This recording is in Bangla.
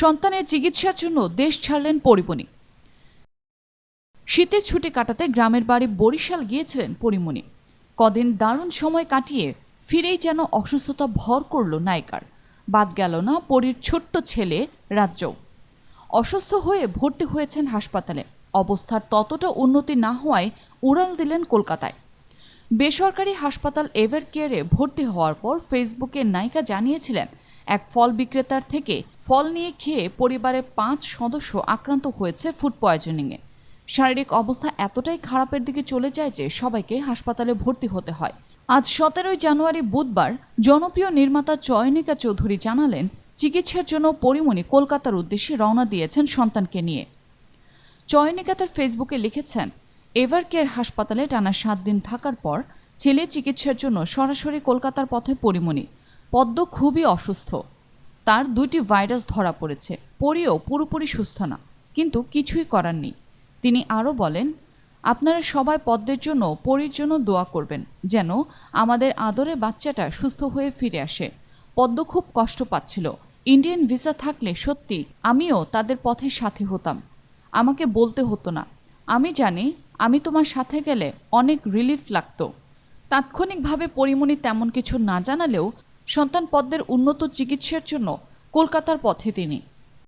সন্তানের চিকিৎসার জন্য দেশ ছাড়লেন পরিমণি। শীতের ছুটি কাটাতে গ্রামের বাড়ি বরিশাল গিয়েছিলেন পরিমণি। কদিন দারুণ সময় কাটিয়ে ফিরেই যেন অসুস্থতা ভর করল নায়িকার। বাদ গেল না পরীর ছোট্ট ছেলে রাজ্য অসুস্থ হয়ে ভর্তি হয়েছেন হাসপাতালে। অবস্থার ততটা উন্নতি না হওয়ায় উড়াল দিলেন কলকাতায়। বেসরকারি হাসপাতাল এভার কেয়ারে ভর্তি হওয়ার পর ফেসবুকে নায়িকা জানিয়েছিলেন এক ফল বিক্রেতার থেকে ফল নিয়ে খেয়ে পরিবারের পাঁচ সদস্য আক্রান্ত হয়েছে ফুড পয়জনিংয়ে। শারীরিক অবস্থা এতটাই খারাপের দিকে চলে যায় যে সবাইকে হাসপাতালে ভর্তি হতে হয়। আজ সতেরোই জানুয়ারি বুধবার জনপ্রিয় নির্মাতা চয়নিকা চৌধুরী জানালেন, চিকিৎসার জন্য পরিমণি কলকাতার উদ্দেশ্যে রওনা দিয়েছেন সন্তানকে নিয়ে। চয়নিকা তার ফেসবুকে লিখেছেন, এভার কেয়ার হাসপাতালে টানা সাত দিন থাকার পর ছেলে চিকিৎসার জন্য সরাসরি কলকাতার পথে পরিমণি। পদ্ম খুবই অসুস্থ। তার দুইটি ভাইরাস ধরা পড়েছে। পরিও পুরোপুরি সুস্থ না, কিন্তু কিছুই করার নেই। তিনি আরও বলেন, আপনারা সবাই পদ্মের জন্য, পরির জন্য দোয়া করবেন, যেন আমাদের আদরে বাচ্চাটা সুস্থ হয়ে ফিরে আসে। পদ্ম খুব কষ্ট পাচ্ছিল। ইন্ডিয়ান ভিসা থাকলে সত্যি আমিও তাদের পথের সাথী হতাম। আমাকে বলতে হতো না। আমি জানি, আমি তোমার সাথে গেলে অনেক রিলিফ লাগতো। তাৎক্ষণিকভাবে পরিমণি তেমন কিছু না জানালেও সন্তান পদ্মের উন্নত চিকিৎসার জন্য কলকাতার পথে তিনি।